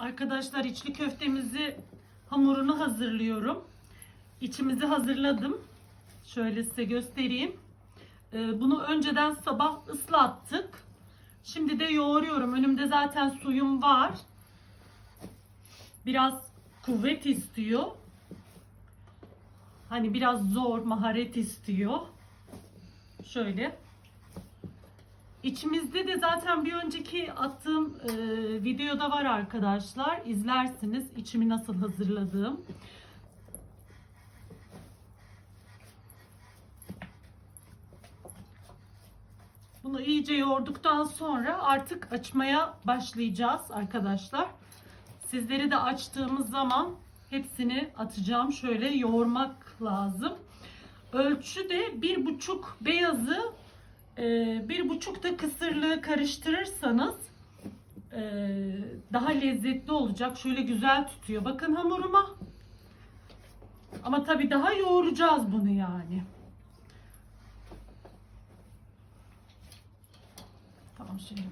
Arkadaşlar içli köftemizi hamurunu hazırlıyorum. İçimizi hazırladım. Şöyle size göstereyim. Ee, Bunu önceden sabah ıslattık. Şimdi de yoğuruyorum. Önümde zaten suyum var. Biraz kuvvet istiyor. Hani biraz zor, maharet istiyor. Şöyle. İçimizde de zaten bir önceki attığım e, videoda var arkadaşlar. İzlersiniz içimi nasıl hazırladığım. Bunu iyice yoğurduktan sonra artık açmaya başlayacağız arkadaşlar. Sizleri de açtığımız zaman hepsini atacağım. Şöyle yoğurmak lazım. Ölçü de bir buçuk beyazı bir buçuk da kısırlığı karıştırırsanız e, daha lezzetli olacak. Şöyle güzel tutuyor. Bakın hamuruma. Ama tabii daha yoğuracağız bunu yani. Tamam şimdi.